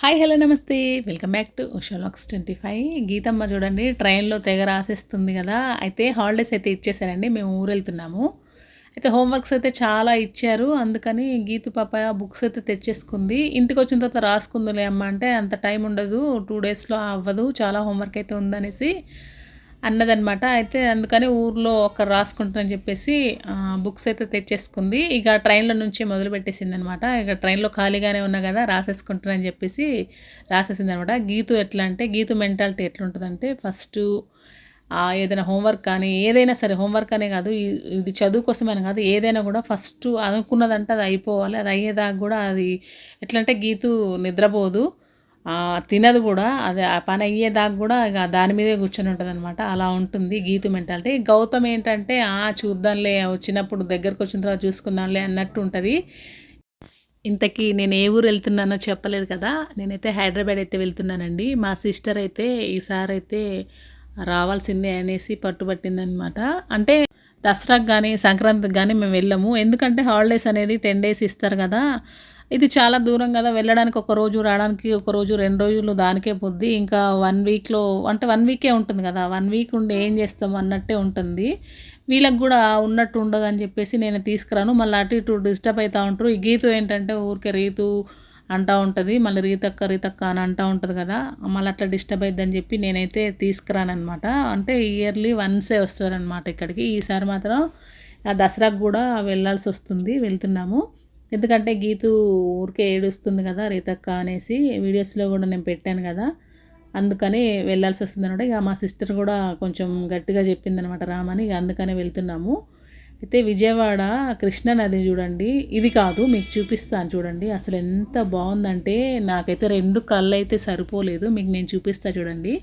Hi hello నమస్తే. Welcome back to ఉషాలాక్స్ twenty five Geethamma చూడండి ట్రైన్లో తెగ రాసేస్తుంది కదా. అయితే హాలిడేస్ అయితే ఇచ్చేసారండి మేము ఊరు వెళ్తున్నాము అయితే హోంవర్క్స్ అయితే చాలా ఇచ్చారు. అందుకని గీతు పాప బుక్స్ అయితే తెచ్చేసుకుంది. ఇంటికి వచ్చిన తర్వాత రాసుకుందిలే అమ్మ అంటే అంత టైం ఉండదు. టూ డేస్లో అవ్వదు. చాలా హోంవర్క్ అయితే ఉందనేసి అన్నదనమాట. అయితే అందుకని ఊర్లో ఒకరు రాసుకుంటానని చెప్పేసి బుక్స్ అయితే తెచ్చేసుకుంది. ఇక ట్రైన్లో నుంచి మొదలు పెట్టేసింది అనమాట ఇక ట్రైన్లో ఖాళీగానే ఉన్నా కదా రాసేసుకుంటానని చెప్పేసి రాసేసింది అనమాట గీతు ఎట్లా అంటే గీతు మెంటాలిటీ ఎట్లుంటుందంటే ఫస్ట్ ఏదైనా హోంవర్క్ కానీ ఏదైనా సరే హోంవర్క్ అనే కాదు ఇది చదువు కోసమని కాదు ఏదైనా కూడా ఫస్ట్ అనుకున్నదంటే అది అయిపోవాలి. అది అయ్యేదాకా కూడా అది ఎట్లంటే గీతు నిద్రపోదు. తినదు కూడా. అది ఆ పని అయ్యేదాకా కూడా ఇక దాని మీదే కూర్చొని ఉంటుంది అనమాట అలా ఉంటుంది గీతు మెంటాలిటీ. గౌతమ్ ఏంటంటే ఆ చూద్దాంలే వచ్చినప్పుడు దగ్గరకు వచ్చిన తర్వాత చూసుకుందాంలే అన్నట్టు ఉంటుంది. ఇంతకీ నేను ఏ ఊరు వెళ్తున్నానో చెప్పలేదు కదా. నేనైతే హైదరాబాద్ అయితే వెళ్తున్నానండి. మా సిస్టర్ అయితే ఈసారి అయితే రావాల్సిందే అనేసి పట్టుబట్టిందనమాట అంటే దసరాకు కానీ సంక్రాంతికి కానీ మేము వెళ్ళము. ఎందుకంటే హాలిడేస్ అనేది టెన్ డేస్ ఇస్తారు కదా. ఇది చాలా దూరం కదా వెళ్ళడానికి ఒక రోజు రావడానికి ఒక రోజు రెండు రోజులు దానికే పొద్ది. ఇంకా వన్ వీక్లో అంటే వన్ వీకే ఉంటుంది కదా వన్ వీక్ ఉండి ఏం చేస్తాం అన్నట్టే ఉంటుంది. వీళ్ళకి కూడా ఉన్నట్టు ఉండదు అని చెప్పేసి నేను తీసుకురాను. మళ్ళీ అటు ఇటు డిస్టర్బ్ అవుతూ ఉంటారు. ఈ గీతు ఏంటంటే ఊరికే రీతు అంటూ ఉంటుంది. మళ్ళీ రీతక్క రీతక్క అని అంటూ ఉంటుంది కదా మళ్ళీ అట్లా డిస్టర్బ్ అవుతుందని చెప్పి నేనైతే తీసుకురానమాట అంటే ఇయర్లీ వన్సే వస్తారనమాట ఇక్కడికి. ఈసారి మాత్రం ఆ దసరాకు కూడా వెళ్ళాల్సి వస్తుంది. వెళ్తున్నాము. ఎందుకంటే గీతు ఊరికే ఏడుస్తుంది కదా రీతక్క అనేసి వీడియోస్లో కూడా నేను పెట్టాను కదా అందుకని వెళ్ళాల్సి వస్తుంది అనమాట ఇక మా సిస్టర్ కూడా కొంచెం గట్టిగా చెప్పింది అనమాట రామని ఇక అందుకనే వెళ్తున్నాము. అయితే విజయవాడ కృష్ణా నది చూడండి ఇది కాదు మీకు చూపిస్తాను చూడండి అసలు ఎంత బాగుందంటే నాకైతే రెండు కళ్ళు అయితే సరిపోలేదు మీకు నేను చూపిస్తా చూడండి.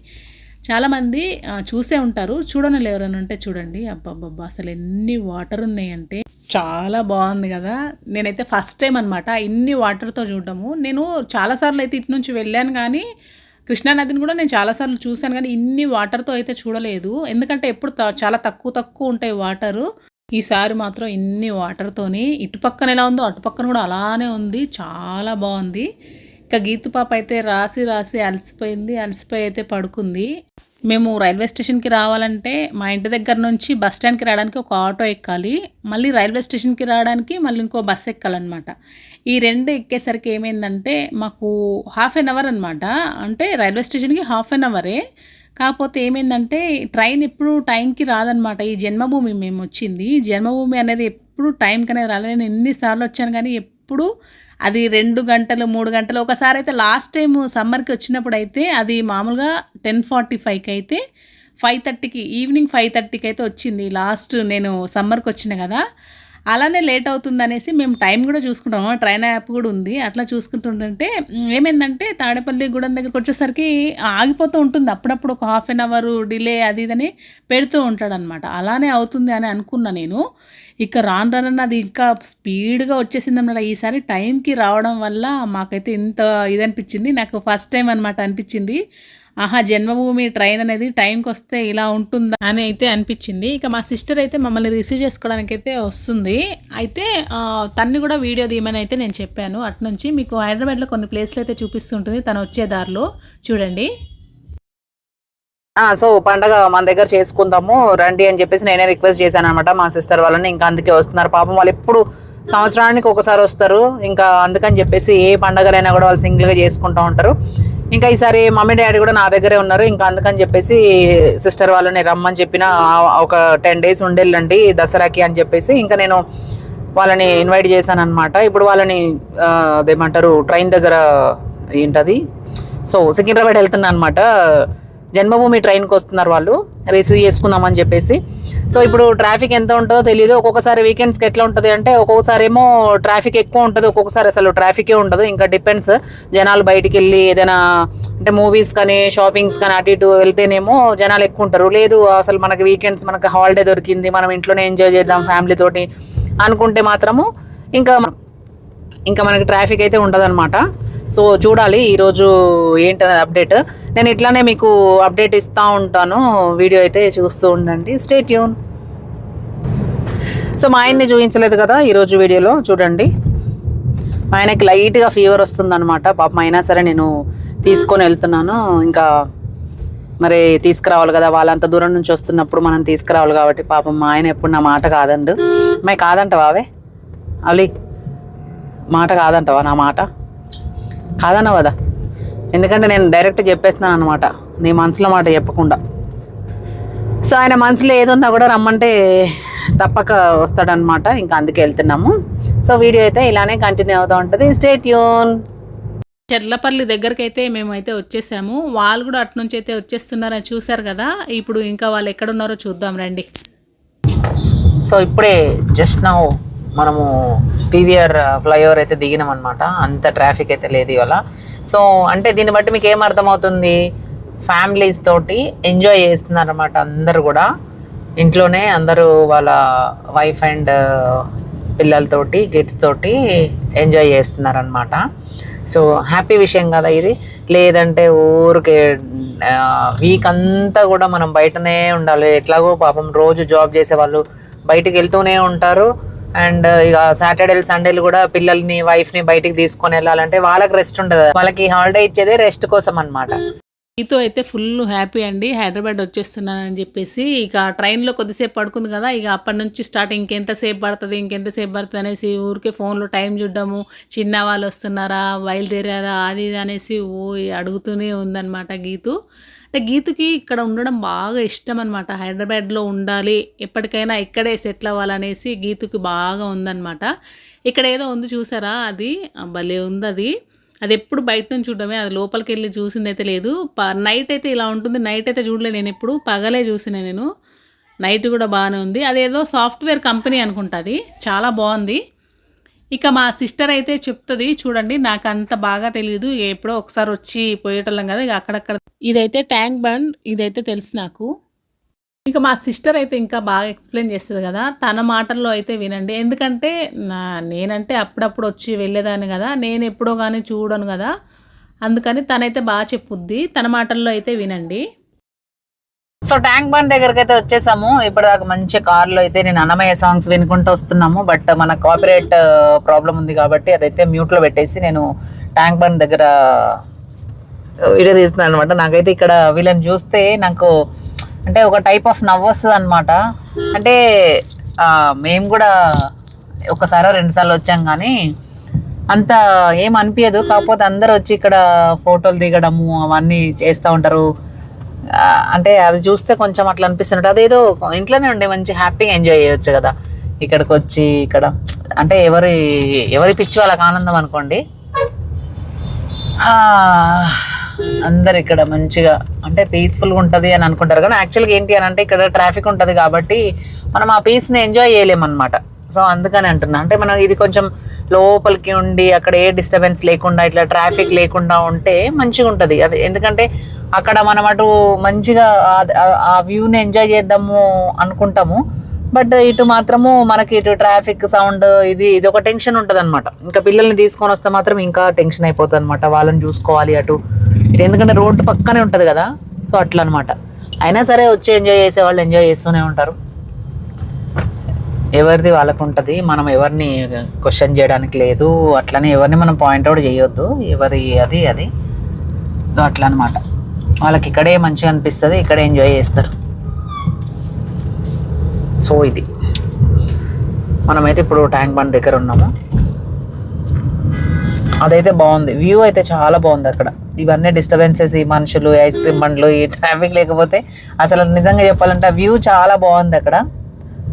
చాలామంది చూసే ఉంటారు చూడని ఎవరైనా ఉంటే చూడండి అబ్బబ్బబ్బా అసలు ఎన్ని వాటర్ ఉన్నాయంటే. చాలా బాగుంది కదా. నేనైతే ఫస్ట్ టైం అనమాట ఇన్ని వాటర్తో చూడడము. నేను చాలాసార్లు అయితే ఇటు నుంచి వెళ్ళాను కానీ కృష్ణానదిని కూడా నేను చాలాసార్లు చూశాను కానీ ఇన్ని వాటర్తో అయితే చూడలేదు. ఎందుకంటే ఎప్పుడు త- చాలా తక్కువ తక్కువ ఉంటాయి వాటరు ఈసారి మాత్రం ఇన్ని వాటర్తోని ఇటు పక్కన ఎలా ఉందో అటుపక్కన కూడా అలానే ఉంది. చాలా బాగుంది. ఇంకా గీతు పాప అయితే రాసి రాసి అలసిపోయింది. అలసిపోయి అయితే పడుకుంది. మేము రైల్వే స్టేషన్కి రావాలంటే మా ఇంటి దగ్గర నుంచి బస్ స్టాండ్కి రావడానికి ఒక ఆటో ఎక్కాలి మళ్ళీ రైల్వే స్టేషన్కి రావడానికి మళ్ళీ ఇంకో బస్ ఎక్కాలన్నమాట. ఈ రెండు ఎక్కేసరికి ఏమైందంటే మాకు హాఫ్ అన్ అవర్ అనమాట అంటే రైల్వే స్టేషన్కి హాఫ్ అన్ అవరే. కాకపోతే ఏమైందంటే ట్రైన్ ఎప్పుడు టైంకి రాదనమాట ఈ జన్మభూమి మేము వచ్చింది. జన్మభూమి అనేది ఎప్పుడు టైంకి అనేది రాలేదు నేను ఎన్నిసార్లు వచ్చాను కానీ ఎప్పుడు అది రెండు గంటలు మూడు గంటలు. ఒకసారి అయితే లాస్ట్ టైం సమ్మర్కి వచ్చినప్పుడు అయితే అది మామూలుగా టెన్ ఫార్టీ ఫైవ్కి అయితే ఫైవ్ థర్టీకి ఈవినింగ్ ఫైవ్ థర్టీకి అయితే వచ్చింది. లాస్ట్ నేను సమ్మర్కి వచ్చిన కదా. అలానే లేట్ అవుతుంది అనేసి మేము టైం కూడా చూసుకుంటాము ట్రైన్ యాప్ కూడా ఉంది. అట్లా చూసుకుంటుంటే ఏమైందంటే తాడేపల్లి గూడెం దగ్గరికి వచ్చేసరికి ఆగిపోతూ ఉంటుంది. అప్పుడప్పుడు ఒక హాఫ్ అన్ అవర్ డిలే అది ఇదని పెడుతూ ఉంటాడనమాట. అలానే అవుతుంది అని అనుకున్నా నేను. ఇక రాను రాను అది ఇంకా స్పీడ్గా వచ్చేసింది అనమాట ఈసారి టైంకి రావడం వల్ల మాకైతే ఇంత ఇది అనిపించింది. నాకు ఫస్ట్ టైం అనమాట అనిపించింది. ఆహా జన్మభూమి ట్రైన్ అనేది టైంకి వస్తే ఇలా ఉంటుందా అని అయితే అనిపించింది. ఇక మా సిస్టర్ అయితే మమ్మల్ని రిసీవ్ చేసుకోవడానికి అయితే వస్తుంది. అయితే తన్ని కూడా వీడియో తీయమని అయితే నేను చెప్పాను. అట్నుంచి మీకు హైదరాబాద్లో కొన్ని ప్లేస్లు అయితే చూపిస్తుంటుంది. తను వచ్చే దారిలో చూడండి. సో పండగ మన దగ్గర చేసుకుందాము రండి అని చెప్పేసి నేనే రిక్వెస్ట్ చేశాను అనమాట మా సిస్టర్ వాళ్ళని. ఇంకా అందుకే వస్తున్నారు. పాపం వాళ్ళు ఎప్పుడు సంవత్సరానికి ఒకసారి వస్తారు. ఇంకా అందుకని చెప్పేసి ఏ పండగలైనా కూడా వాళ్ళు సింగిల్గా చేసుకుంటూ ఉంటారు. ఇంకా ఈసారి మమ్మీ డాడీ కూడా నా దగ్గరే ఉన్నారు. ఇంకా అందుకని చెప్పేసి సిస్టర్ వాళ్ళని రమ్మని చెప్పిన ఒక టెన్ డేస్ ఉండేళ్ళండి దసరాకి అని చెప్పేసి ఇంకా నేను వాళ్ళని ఇన్వైట్ చేశాను అనమాట ఇప్పుడు వాళ్ళని అదేమంటారు ట్రైన్ దగ్గర ఏంటది? సో సికింద్రాబాద్ వెళ్తున్నా అనమాట జన్మభూమి ట్రైన్కి వస్తున్నారు వాళ్ళు. రిసీవ్ చేసుకుందామని చెప్పేసి. సో ఇప్పుడు ట్రాఫిక్ ఎంత ఉంటుందో తెలియదు ఒక్కొక్కసారి వీకెండ్స్కి ఎట్లా ఉంటుంది అంటే ఒక్కొక్కసారి ఏమో ట్రాఫిక్ ఎక్కువ ఉంటుంది. ఒక్కొక్కసారి అసలు ట్రాఫికే ఉండదు. ఇంకా డిపెండ్స్ జనాలు బయటికి వెళ్ళి ఏదైనా అంటే మూవీస్ కానీ షాపింగ్స్ కానీ అటు ఇటు వెళ్తేనేమో జనాలు ఎక్కువ ఉంటారు. లేదు అసలు మనకి వీకెండ్స్ మనకి హాలిడే దొరికింది. మనం ఇంట్లోనే ఎంజాయ్ చేద్దాం ఫ్యామిలీ తోటి అనుకుంటే మాత్రము. ఇంకా ఇంకా మనకి ట్రాఫిక్ అయితే ఉండదన్నమాట. సో చూడాలి ఈరోజు ఏంటనేది అప్డేట్ నేను ఇట్లానే మీకు అప్డేట్ ఇస్తూ ఉంటాను. వీడియో అయితే చూస్తూ ఉండండి. స్టే ట్యూన్ సో మా ఆయన్ని చూపించలేదు కదా ఈరోజు వీడియోలో. చూడండి. ఆయనకి లైట్గా ఫీవర్ వస్తుందన్నమాట. పాపం అయినా సరే నేను తీసుకొని వెళ్తున్నాను. ఇంకా మరి తీసుకురావాలి కదా. వాళ్ళంత దూరం నుంచి వస్తున్నప్పుడు మనం తీసుకురావాలి కాబట్టి పాపం మా ఆయన ఎప్పుడు నా మాట కాదండు. మై కాదంట బావే. అలీ. మాట కాదంటవా నా మాట? కాదన్నావు కదా. ఎందుకంటే నేను డైరెక్ట్ చెప్పేస్తున్నాను అనమాట నీ మనసులో మాట చెప్పకుండా. సో ఆయన మనసులో ఏదున్నా కూడా రమ్మంటే తప్పక వస్తాడనమాట ఇంకా అందుకే వెళ్తున్నాము. సో వీడియో అయితే ఇలానే కంటిన్యూ అవుతూ ఉంటుంది. స్టేట్ యూన్ చెర్లపల్లి దగ్గరికి అయితే మేమైతే వచ్చేసాము. వాళ్ళు కూడా అటు నుంచి అయితే వచ్చేస్తున్నారని చూశారు కదా. ఇప్పుడు ఇంకా వాళ్ళు ఎక్కడున్నారో చూద్దాం రండి. సో ఇప్పుడే జస్ట్ నౌ మనము పీవీఆర్ ఫ్లైఓవర్ అయితే దిగినాం అనమాట అంత ట్రాఫిక్ అయితే లేదు ఇవాళ. సో అంటే దీన్ని బట్టి మీకు ఏం అర్థమవుతుంది? ఫ్యామిలీస్ తోటి ఎంజాయ్ చేస్తున్నారు అనమాట అందరు కూడా. ఇంట్లోనే అందరూ వాళ్ళ వైఫ్ అండ్ పిల్లలతోటి కిడ్స్ తోటి ఎంజాయ్ చేస్తున్నారనమాట సో హ్యాపీ విషయం కదా ఇది. లేదంటే ఊరికే వీక్ అంతా కూడా మనం బయటనే ఉండాలి. ఎట్లాగో పాపం రోజు జాబ్ చేసే వాళ్ళు బయటికి వెళ్తూనే ఉంటారు. అండ్ ఇక సాటర్డే సండేలు కూడా పిల్లల్ని వైఫ్ని బయటికి తీసుకొని వెళ్ళాలంటే వాళ్ళకి రెస్ట్ ఉండదు. వాళ్ళకి హాలిడే ఇచ్చేదే రెస్ట్ కోసం అనమాట మీతో అయితే ఫుల్ హ్యాపీ అండి. హైదరాబాద్ వచ్చేస్తున్నానని చెప్పేసి ఇక ట్రైన్లో కొద్దిసేపు పడుకుంది కదా ఇక అప్పటి నుంచి స్టార్ట్ ఇంకెంతసేపు పడుతుంది ఇంకెంతసేపు పడుతుంది అనేసి ఊరికే ఫోన్లో టైం చూడడము. చిన్న వాళ్ళు వస్తున్నారా బయలుదేరారా అది ఇది అనేసి ఓ అడుగుతూనే ఉందన్నమాట గీతు. అంటే గీతుకి ఇక్కడ ఉండడం బాగా ఇష్టం అనమాట హైదరాబాద్లో ఉండాలి ఎప్పటికైనా ఇక్కడే సెటిల్ అవ్వాలనేసి గీతుకి బాగా ఉందన్నమాట. ఇక్కడ ఏదో ఉంది చూసారా అది? భలే ఉంది అది అది ఎప్పుడు బయట నుంచి చూడడమే అది లోపలికి వెళ్ళి చూసింది అయితే లేదు. ప- నైట్ అయితే ఇలా ఉంటుంది. నైట్ అయితే చూడలే నేను ఎప్పుడు పగలే చూసిన నేను. నైట్ కూడా బాగానే ఉంది. అదేదో సాఫ్ట్వేర్ కంపెనీ అనుకుంటుంది చాలా బాగుంది. ఇక మా సిస్టర్ అయితే చెప్తుంది చూడండి నాకు అంత బాగా తెలియదు ఎప్పుడో ఒకసారి వచ్చి పోయేటోళ్ళం కదా ఇక అక్కడక్కడ ఇదైతే ట్యాంక్ బండ్ ఇదైతే తెలుసు నాకు. ఇక మా సిస్టర్ అయితే ఇంకా బాగా ఎక్స్ప్లెయిన్ చేస్తుంది కదా తన మాటల్లో అయితే వినండి. ఎందుకంటే నా నేనంటే అప్పుడప్పుడు వచ్చి వెళ్ళేదాన్ని కదా నేను ఎప్పుడో కానీ చూడను కదా అందుకని తనైతే బాగా చెప్పుద్ది తన మాటల్లో అయితే వినండి. సో ట్యాంక్ బండ్ దగ్గరికి అయితే వచ్చేసాము. ఇప్పటిదాకా మంచి కార్లో అయితే నేను అన్నమయ్య సాంగ్స్ వినుకుంటూ వస్తున్నాము. బట్ మన కాపీరైట్ ప్రాబ్లం uh, ఉంది కాబట్టి అదైతే మ్యూట్లో పెట్టేసి నేను ట్యాంక్ బండ్ దగ్గర uh, వీడియో తీస్తున్నాను అనమాట నాకైతే ఇక్కడ వీళ్ళని చూస్తే నాకు అంటే ఒక టైప్ ఆఫ్ నవ్వు వస్తుంది అనమాట అంటే మేము కూడా ఒకసారి రెండుసార్లు వచ్చాం కానీ అంత ఏం అనిపించదు కాకపోతే అందరు వచ్చి ఇక్కడ ఫోటోలు దిగడము అవన్నీ చేస్తూ ఉంటారు. అంటే అవి చూస్తే కొంచెం అట్లా అనిపిస్తున్నట్టు అదేదో ఇంట్లోనే ఉండే మంచి హ్యాపీగా ఎంజాయ్ చేయొచ్చు కదా. ఇక్కడికి వచ్చి ఇక్కడ అంటే ఎవరి ఎవరి పిచ్చి వాళ్ళకి ఆనందం అనుకోండి. అందరు ఇక్కడ మంచిగా అంటే పీస్ఫుల్గా ఉంటుంది అని అనుకుంటారు. కానీ యాక్చువల్గా ఏంటి అని అంటే ఇక్కడ ట్రాఫిక్ ఉంటుంది కాబట్టి మనం ఆ పీస్ని ఎంజాయ్ చేయలేమన్నమాట సో అందుకని అంటున్నా. అంటే మనం ఇది కొంచెం లోపలికి ఉండి అక్కడ ఏ డిస్టర్బెన్స్ లేకుండా ఇట్లా ట్రాఫిక్ లేకుండా ఉంటే మంచిగా ఉంటుంది అది ఎందుకంటే అక్కడ మనం అటు మంచిగా ఆ- వ్యూని ఎంజాయ్ చేద్దాము అనుకుంటాము. బట్ ఇటు మాత్రము మనకి ఇటు ట్రాఫిక్ సౌండ్ ఇది ఇది ఒక టెన్షన్ ఉంటుంది అనమాట ఇంకా పిల్లల్ని తీసుకొని వస్తే మాత్రం ఇంకా టెన్షన్ అయిపోతుంది అనమాట వాళ్ళని చూసుకోవాలి అటు. ఇటు ఎందుకంటే రోడ్డు పక్కనే ఉంటుంది కదా సో అట్లా అనమాట అయినా సరే వచ్చి ఎంజాయ్ చేసే వాళ్ళు ఎంజాయ్ చేస్తూనే ఉంటారు. ఎవరిది వాళ్ళకు ఉంటుంది మనం ఎవరిని క్వశ్చన్ చేయడానికి లేదు. అట్లనే ఎవరిని మనం పాయింట్అవుట్ చేయొద్దు. ఎవరి అది అది. సో అట్లా అనమాట వాళ్ళకి ఇక్కడే మంచిగా అనిపిస్తుంది ఇక్కడే ఎంజాయ్ చేస్తారు. సో ఇది. మనమైతే ఇప్పుడు ట్యాంక్ బండ్ దగ్గర ఉన్నాము. అదైతే బాగుంది. వ్యూ అయితే చాలా బాగుంది అక్కడ. ఇవన్నీ డిస్టర్బెన్సెస్ ఈ మనుషులు ఐస్ క్రీమ్ బండ్లు ఈ ట్రాఫిక్ లేకపోతే అసలు నిజంగా చెప్పాలంటే ఆ వ్యూ చాలా బాగుంది అక్కడ.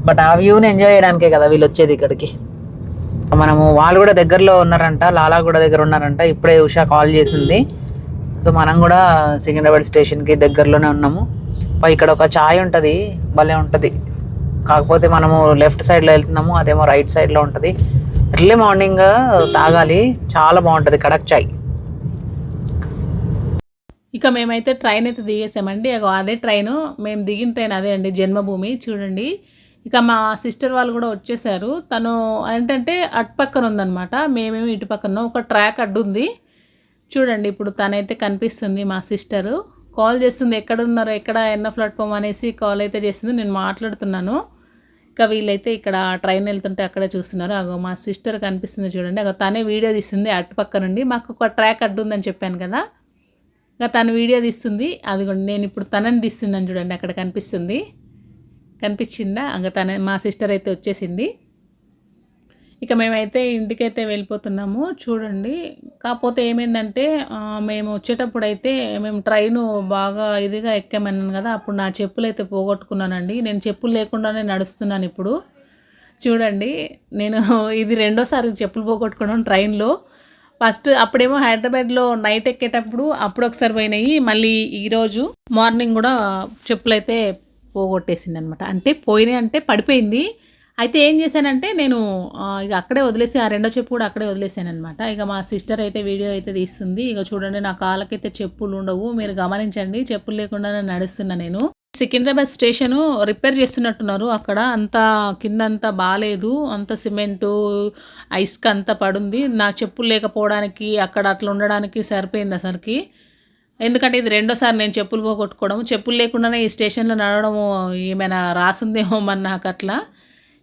బట్ ఆ వ్యూని ఎంజాయ్ చేయడానికే కదా వీళ్ళు వచ్చేది ఇక్కడికి. మనము వాళ్ళు కూడా దగ్గరలో ఉన్నారంట లాలా కూడా దగ్గర ఉన్నారంట. ఇప్పుడే ఉషా కాల్ చేసింది. సో మనం కూడా సికింద్రాబాద్ స్టేషన్కి దగ్గరలోనే ఉన్నాము. ఇక్కడ ఒక చాయ్ ఉంటుంది భలే ఉంటుంది. కాకపోతే మనము లెఫ్ట్ సైడ్లో వెళ్తున్నాము అదేమో రైట్ సైడ్లో ఉంటుంది. ఎర్లీ మార్నింగ్ తాగాలి చాలా బాగుంటుంది కడక్ చాయ్ ఇక మేమైతే ట్రైన్ అయితే దిగేసామండి. అదే ట్రైన్ మేము దిగిన ట్రైన్ అదే అండి జన్మభూమి చూడండి. ఇక మా సిస్టర్ వాళ్ళు కూడా వచ్చేసారు. తను ఏంటంటే అటు పక్కన ఉందన్నమాట మేమేమో ఇటు పక్కన ఒక ట్రాక్ అడ్డు ఉంది చూడండి ఇప్పుడు తనైతే కనిపిస్తుంది మా సిస్టరు. కాల్ చేస్తుంది ఎక్కడున్నారు? ఎక్కడ ఎన్న ప్లాట్ఫామ్? అనేసి కాల్ అయితే చేస్తుంది. నేను మాట్లాడుతున్నాను. ఇంకా వీళ్ళైతే ఇక్కడ ట్రైన్ వెళ్తుంటే అక్కడే చూస్తున్నారు. అగో మా సిస్టర్ కనిపిస్తుంది చూడండి. అగో తనే వీడియో తీస్తుంది అటు పక్క నుండి. మాకు ఒక ట్రాక్ అడ్డు ఉందని చెప్పాను కదా. ఇంకా తను వీడియో తీస్తుంది. అదిగోండి నేను ఇప్పుడు తనని తీస్తున్నాను చూడండి. అక్కడ కనిపిస్తుంది. కనిపించిందా? ఇంకా తన మా సిస్టర్ అయితే వచ్చేసింది. ఇక మేమైతే ఇంటికైతే వెళ్ళిపోతున్నాము చూడండి. కాకపోతే ఏమైందంటే మేము వచ్చేటప్పుడు అయితే మేము ట్రైన్ బాగా ఇదిగా ఎక్కామన్నాను కదా అప్పుడు నా చెప్పులు అయితే పోగొట్టుకున్నానండి. నేను చెప్పులు లేకుండానే నడుస్తున్నాను ఇప్పుడు. చూడండి నేను ఇది రెండోసారి చెప్పులు పోగొట్టుకోవడం ట్రైన్లో. ఫస్ట్ అప్పుడేమో హైదరాబాద్లో నైట్ ఎక్కేటప్పుడు అప్పుడు ఒకసారి పోయినాయి. మళ్ళీ ఈరోజు మార్నింగ్ కూడా చెప్పులు అయితే పోగొట్టేసింది అనమాట అంటే పోయినాయి అంటే పడిపోయింది. అయితే ఏం చేశానంటే నేను ఇక అక్కడే వదిలేసి ఆ రెండో చెప్పు కూడా అక్కడే వదిలేసాను అనమాట ఇక మా సిస్టర్ అయితే వీడియో అయితే తీస్తుంది. ఇక చూడండి నా కాళ్ళకైతే చెప్పులు ఉండవు. మీరు గమనించండి చెప్పులు లేకుండానే నడుస్తున్నా నేను. సికింద్రాబాద్ స్టేషను రిపేర్ చేస్తున్నట్టున్నారు అక్కడ. అంత కింద అంతా బాగాలేదు అంత సిమెంటు ఐస్క్ అంతా పడుంది. నా చెప్పులు లేకపోవడానికి అక్కడ అట్లా ఉండడానికి సరిపోయింది అసలుకి. ఎందుకంటే ఇది రెండోసారి నేను చెప్పులు పోగొట్టుకోవడం. చెప్పులు లేకుండానే ఈ స్టేషన్లో నడవడము ఏమైనా రాసుందేమో మరి నాకు అట్లా.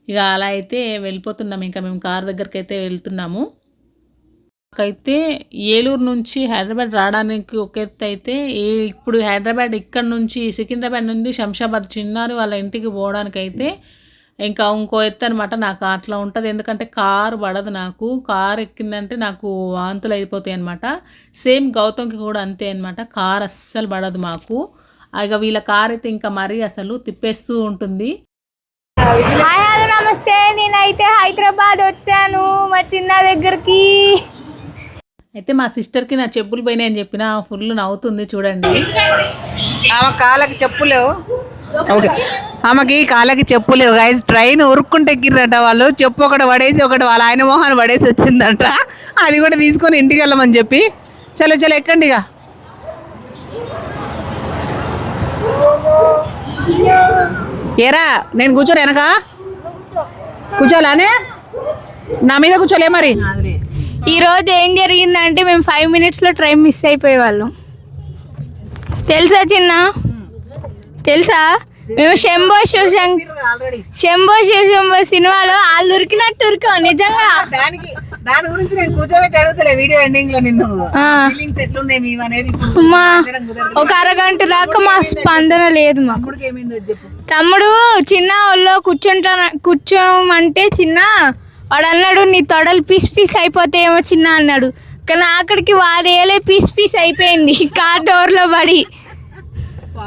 ఇక అలా అయితే వెళ్ళిపోతున్నాం. ఇంకా మేము కార్ దగ్గరికి అయితే వెళ్తున్నాము. అయితే ఏలూరు నుంచి హైదరాబాద్ రావడానికి ఒక ఎత్తు అయితే ఇప్పుడు హైదరాబాద్ ఇక్కడ నుంచి సికింద్రాబాద్ నుండి శంషాబాద్ చిన్నారు వాళ్ళ ఇంటికి పోవడానికి అయితే ఇంకా ఇంకో ఎత్తు అనమాట నాకు అట్లా ఉంటుంది. ఎందుకంటే కారు పడదు నాకు. కారు ఎక్కిందంటే నాకు వాంతులు అయిపోతాయి అనమాట సేమ్ గౌతమ్కి కూడా అంతే అనమాట కారు అస్సలు పడదు మాకు. ఇక వీళ్ళ కార్ అయితే ఇంకా మరీ అసలు తిప్పేస్తూ ఉంటుంది. హాయ్ హలో నమస్తే. నేనైతే హైదరాబాద్ వచ్చాను మా చిన్న దగ్గరికి. అయితే మా సిస్టర్కి నా చెప్పులు పోయినాయి అని చెప్పిన ఫుల్ నవ్వుతుంది చూడండి. ఆమె కాళ్ళకి చెప్పులు ఓకే. ఆమెకి కాళ్ళకి చెప్పులు గైస్ ట్రైన్ ఉరుక్కుంటే ఎక్కిర్రట వాళ్ళు. చెప్పు ఒకటి పడేసి ఒకటి వాళ్ళ ఆయన మొహాన్ని పడేసి వచ్చిందంట. అది కూడా తీసుకొని ఇంటికి వెళ్ళమని చెప్పి. చలో చలో ఎక్కండి ఇక ఏరా నేను కూర్చోను వెనక. కూర్చోలానే నా మీద కూర్చోలే మరి. ఈ రోజు ఏం జరిగిందంటే మేము ఫైవ్ మినిట్స్లో ట్రైన్ మిస్ అయిపోయే వాళ్ళం తెలుసా చిన్న? తెలుసా? మేము శంభో శివశంక్ శంభో శివశంభో సినిమాలో వాళ్ళు ఉరికినట్టు ఉరికాం నిజంగా. దానికి దాని గురించి నేను కూర్చోబెట్టి అడుగుతలే వీడియో ఎండింగ్లో నిన్ను. ఫీలింగ్స్ ఎట్లున్నాయి మేము అనేది అమ్మా ఒక అరగంట దాకా మా స్పందన లేదు చెప్పు. తమ్ముడు చిన్న ఒళ్ళో కూర్చుంటా కూర్చోమంటే చిన్న వాడు అన్నాడు నీ తొడలు పీస్ పీస్ అయిపోతాయేమో చిన్న అన్నాడు. కానీ అక్కడికి వారేలే పీస్ పీస్ అయిపోయింది. కార్ డోర్లో పడి.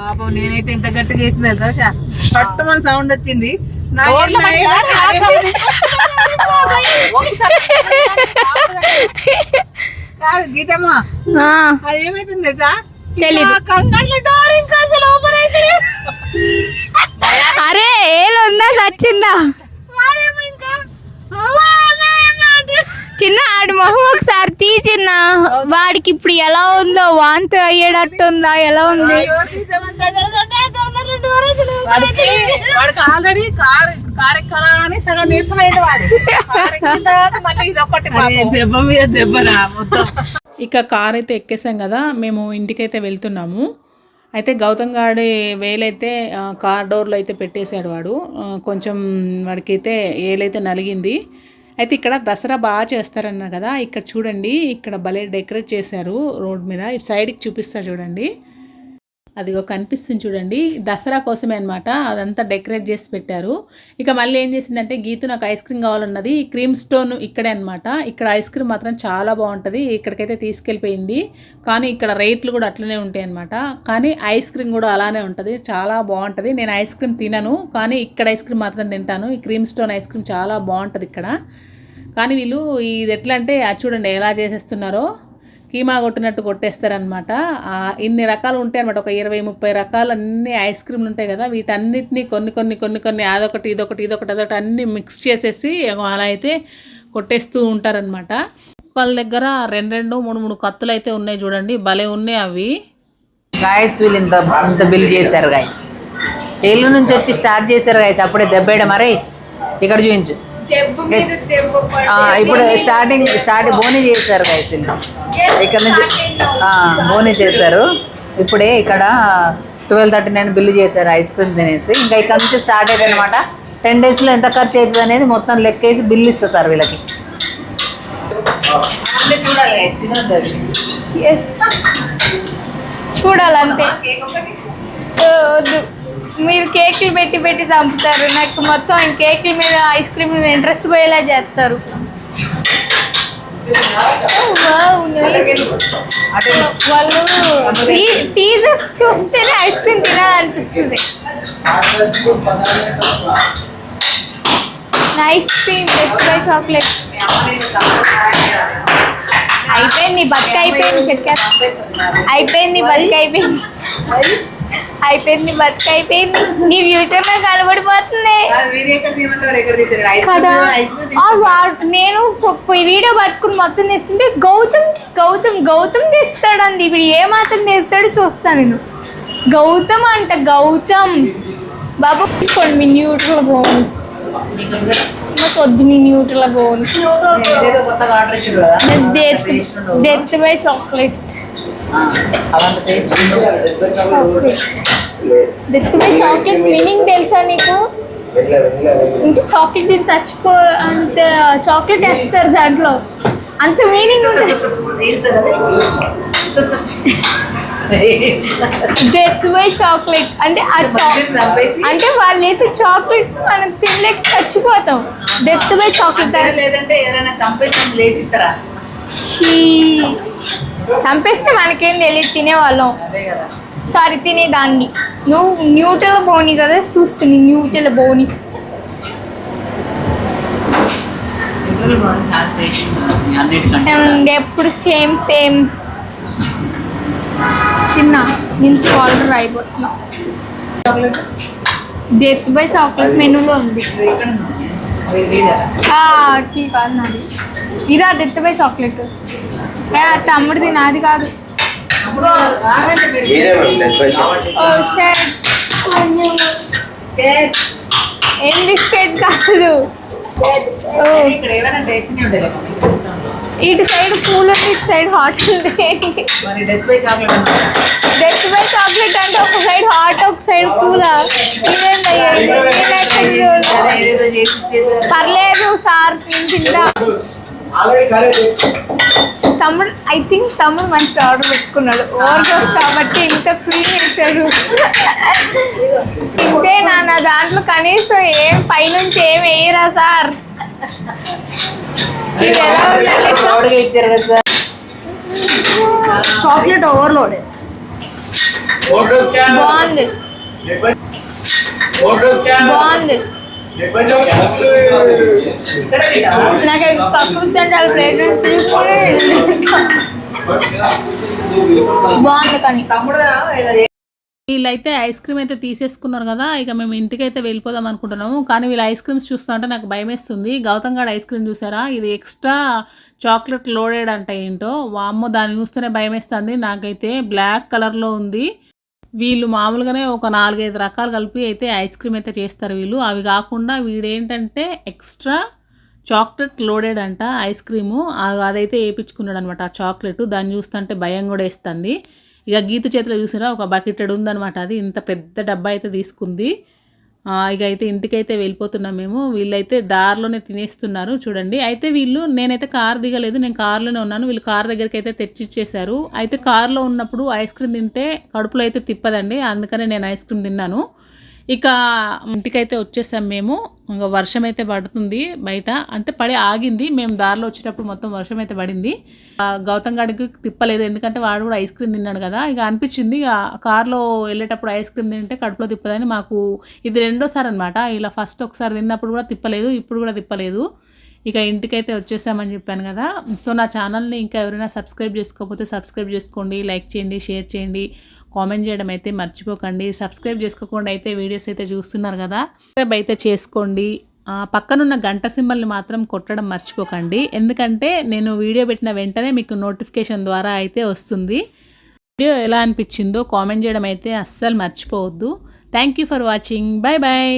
పాపం నేనైతే ఇంత గట్టిగా వేసింది తెలుసా పట్టు మన సౌండ్ వచ్చింది. నా? కాదు గీతమ్మా అది ఏమైతుంది తెలుసా? తెలీదు. ఇంకా కంగారులో డోర్ ఇంకా అసలు ఓపెన్ అయితే అరే ఉందా సచ్చిందా వాడేమో ఇంకా అమ్మా, అమ్మా, అమ్మా అంటే- చిన్న ఆడి మొహం ఒకసారి తీ చిన్న. వాడికి ఇప్పుడు ఎలా ఉందో వాంతి అయ్యేటట్టుందా? ఎలా ఉంది? ఇక కార్ అయితే ఎక్కేసాం కదా మేము ఇంటికైతే వెళ్తున్నాము. అయితే గౌతమ్ గాడి వేలైతే కార్ డోర్లో అయితే పెట్టేశాడు వాడు. కొంచెం వాడికైతే ఏలైతే నలిగింది. అయితే ఇక్కడ దసరా బాగా చేస్తారన్నారు కదా ఇక్కడ చూడండి ఇక్కడ భలే డెకరేట్ చేశారు రోడ్ మీద ఇటు సైడ్కి చూపిస్తారు చూడండి. అదిగో కనిపిస్తుంది చూడండి దసరా కోసమే అనమాట అదంతా డెకరేట్ చేసి పెట్టారు. ఇక మళ్ళీ ఏం చేసిందంటే గీతు నాకు ఐస్ క్రీమ్ కావాలన్నది ఈ క్రీమ్ స్టోన్ ఇక్కడే అనమాట ఇక్కడ ఐస్ క్రీమ్ మాత్రం చాలా బాగుంటుంది ఇక్కడికైతే తీసుకెళ్ళిపోయింది కానీ ఇక్కడ రేట్లు కూడా అట్లనే ఉంటాయి అనమాట కానీ ఐస్ క్రీమ్ కూడా అలానే ఉంటుంది చాలా బాగుంటుంది నేను ఐస్ క్రీమ్ తినను కానీ ఇక్కడ ఐస్ క్రీమ్ మాత్రం తింటాను ఈ క్రీమ్ స్టోన్ ఐస్ క్రీమ్ చాలా బాగుంటుంది ఇక్కడ. కానీ వీళ్ళు ఇది ఎట్లా అంటే అది చూడండి ఎలా చేసేస్తున్నారో కీమా కొట్టినట్టు కొట్టేస్తారనమాట ఇన్ని రకాలు ఉంటాయి అనమాట ఒక ఇరవై ముప్పై రకాలు అన్ని ఐస్ క్రీమ్లు ఉంటాయి కదా వీటన్నిటిని కొన్ని కొన్ని కొన్ని కొన్ని అదొకటి ఇదొకటి ఇదొకటి అదొకటి అన్ని మిక్స్ చేసేసి అలా అయితే కొట్టేస్తూ ఉంటారనమాట వాళ్ళ దగ్గర రెండు రెండు మూడు మూడు కత్తులు అయితే ఉన్నాయి చూడండి. భలే ఉన్నాయి అవి. గాయస్ వీళ్ళు ఇంత ఇంత బిల్ చేశారు గాయస్ ఏళ్ళు నుంచి వచ్చి స్టార్ట్ చేశారు గాయస్ అప్పుడే దెబ్బేయడం. అరే ఇక్కడ చూపించు. ఇప్పుడు స్టార్టింగ్ స్టార్ట్ బోని చేశారు వీళ్ళు ఇక్కడ నుంచి ఆ, బోని చేశారు. ఇప్పుడే ఇక్కడ ట్వెల్వ్ థర్టీ నైన్ బిల్లు చేశారు ఐస్ క్రీమ్ తినేసి. ఇంకా ఇక్కడ నుంచి స్టార్ట్ అయ్యింది అనమాట టెన్ డేస్లో ఎంత ఖర్చు అవుతుంది అనేది మొత్తం లెక్కేసి బిల్ ఇస్తా సార్ వీళ్ళకి చూడాలంతే. వద్దు. మీరు కేకులు పెట్టి పెట్టి చంపుతారు. నాకు మొత్తం ఆయన కేకుల మీద ఐస్ క్రీమ్ మీద ఇంట్రెస్ట్ పోయేలా చేస్తారు. Oh, wow, వాళ్ళు టీజర్స్ చూస్తేనే ఐస్ క్రీమ్ తినాలనిపిస్తుంది. ఐస్ క్రీమ్ బై చాక్లెట్ అయిపోయింది బతుక అయిపోయింది అయిపోయింది బతుక అయిపోయింది. అయిపోయింది బతుక అయిపోయింది. నీ ఫ్యూచర్లో కనబడిపోతుంది అది తీస్తాడు. కదా నేను వీడియో పట్టుకుని మొత్తం తీస్తుంటే గౌతమ్ గౌతమ్ గౌతమ్ తీస్తాడండి. ఇప్పుడు ఏ మాత్రం తీస్తాడో చూస్తాను నేను. గౌతమ్ అంట గౌతమ్. బాబు తీసుకోండి మీ న్యూట్రల్ గోని మాకు వద్దు మీ న్యూట్రల్ గోని. Death by chocolate. ఉండదు. చాక్లెట్ చాక్లెట్ మీనింగ్ తెలుసా నీకు? ఇంకా చాక్లెట్ తిని చచ్చిపో అంత చాక్లెట్ వేస్తారు దాంట్లో. అంత మీనింగ్? డెత్ బై చాక్లెట్ అంటే ఆ చాక్ మనిషిని చంపేసి అంటే వాళ్ళు వేసే చాక్లెట్ మనం తినలేక చచ్చిపోతాం. డెత్ బై చాక్లెట్ లేదంటే ఎవరైనా చంపేసి లేచి ఇస్తారా చీ. చంపేస్తే మనకేం తెలియదు తినేవాళ్ళం. సారీ తినేదాన్ని. నువ్వు న్యూటెల బోని కదా చూస్తుంది న్యూటెల బోని ఎప్పుడు సేమ్ సేమ్. చిన్న నేను స్కాలర్ అయిపోతున్నా డెత్ బై చాక్లెట్ మెనూలో ఉంది. ఇదా. డెత్ బై చాక్లెట్ తమ్ముడిది నాది కాదు. ఏం బిస్కెట్ కాదు. ఇటు సైడ్ కూల్ ఉంది ఇటు సైడ్ హాట్ ఉంది. డెత్ బై చాక్లెట్ అంటే ఒక సైడ్ హాట్ ఒక సైడ్ కూలా ఇచ్చేసారు పర్లేదు సార్ నేను తింటా. తమ్ముడు ఐ థింక్ తమ్ముడు మంచి ఆర్డర్ పెట్టుకున్నాడు. ఓవర్ డోస్ కాబట్టి ఇంత ఫ్రీ వేశాడు ఇంతే నా నా దాంట్లో కనీసం ఏం పైనుంచి ఏం వేయరా సార్? ఇది ఎలా సార్. చాక్లెట్ ఓవర్లోడ్ బాగుంది. బాగుంది. నాకు కక్కుర్తి అంటే వాళ్ళ ప్లేట్ బాగుంది కానీ. వీళ్ళైతే ఐస్ క్రీమ్ అయితే తీసేసుకున్నారు కదా ఇక మేము ఇంటికైతే వెళ్ళిపోదాం అనుకుంటున్నాము. కానీ వీళ్ళు ఐస్ క్రీమ్స్ చూస్తామంటే నాకు భయం వేస్తుంది గౌతమ్ గడ్ ఐస్ క్రీమ్ చూసారా? ఇది ఎక్స్ట్రా చాక్లెట్ లోడెడ్ అంట ఏంటో. వామ్మో దాన్ని చూస్తేనే భయం వేస్తుంది నాకైతే బ్లాక్ కలర్లో ఉంది. వీళ్ళు మామూలుగానే ఒక నాలుగైదు రకాలు కలిపి అయితే ఐస్ క్రీమ్ అయితే చేస్తారు వీళ్ళు. అవి కాకుండా వీడేంటంటే ఎక్స్ట్రా చాక్లెట్ లోడెడ్ అంట ఐస్ క్రీము. అదైతే వేయించుకున్నాడు అనమాట ఆ చాక్లెట్. దాన్ని చూస్తుంటే భయం కూడా వేస్తుంది. ఇక గీత చేతిలో చూసినా ఒక బకెటెడ్ ఉందన్నమాట అది. ఇంత పెద్ద డబ్బా అయితే తీసుకుంది. ఇక అయితే ఇంటికైతే వెళ్ళిపోతున్నాం మేము. వీళ్ళైతే దారిలోనే తినేస్తున్నారు చూడండి. అయితే వీళ్ళు నేనైతే కార్ దిగలేదు నేను కార్లోనే ఉన్నాను. వీళ్ళు కార్ దగ్గరికి అయితే తెచ్చిచ్చేశారు. అయితే కార్లో ఉన్నప్పుడు ఐస్ క్రీమ్ తింటే కడుపులో అయితే తిప్పదండి అందుకనే నేను ఐస్ క్రీమ్ తిన్నాను. ఇక ఇంటికైతే వచ్చేసాం మేము. ఇంకా వర్షం అయితే పడుతుంది బయట. అంటే పడి ఆగింది. మేము దారిలో వచ్చేటప్పుడు మొత్తం వర్షం అయితే పడింది గౌతమ్ గాడికి తిప్పలేదు. ఎందుకంటే వాడు కూడా ఐస్ క్రీమ్ తిన్నాడు కదా. ఇక అనిపించింది ఇక కార్లో వెళ్ళేటప్పుడు ఐస్ క్రీమ్ తింటే కడుపులో తిప్పదని మాకు ఇది రెండోసారి అనమాట ఇలా ఫస్ట్ ఒకసారి తిన్నప్పుడు కూడా తిప్పలేదు ఇప్పుడు కూడా తిప్పలేదు. ఇక ఇంటికైతే వచ్చేసామని చెప్పాను కదా. సో నా ఛానల్ని ఇంకా ఎవరైనా సబ్స్క్రైబ్ చేసుకోకపోతే సబ్స్క్రైబ్ చేసుకోండి లైక్ చేయండి షేర్ చేయండి. కామెంట్ చేయడం అయితే మర్చిపోకండి. సబ్స్క్రైబ్ చేసుకోకుండా అయితే వీడియోస్ అయితే చూస్తున్నారు కదా. సబ్స్క్రైబ్ అయితే చేసుకోండి. పక్కనున్న గంట సింబల్ని మాత్రం కొట్టడం మర్చిపోకండి. ఎందుకంటే నేను వీడియో పెట్టిన వెంటనే మీకు నోటిఫికేషన్ ద్వారా అయితే వస్తుంది. వీడియో ఎలా అనిపించిందో కామెంట్ చేయడం అయితే అస్సలు మర్చిపోవద్దు. Thank you for watching bye bye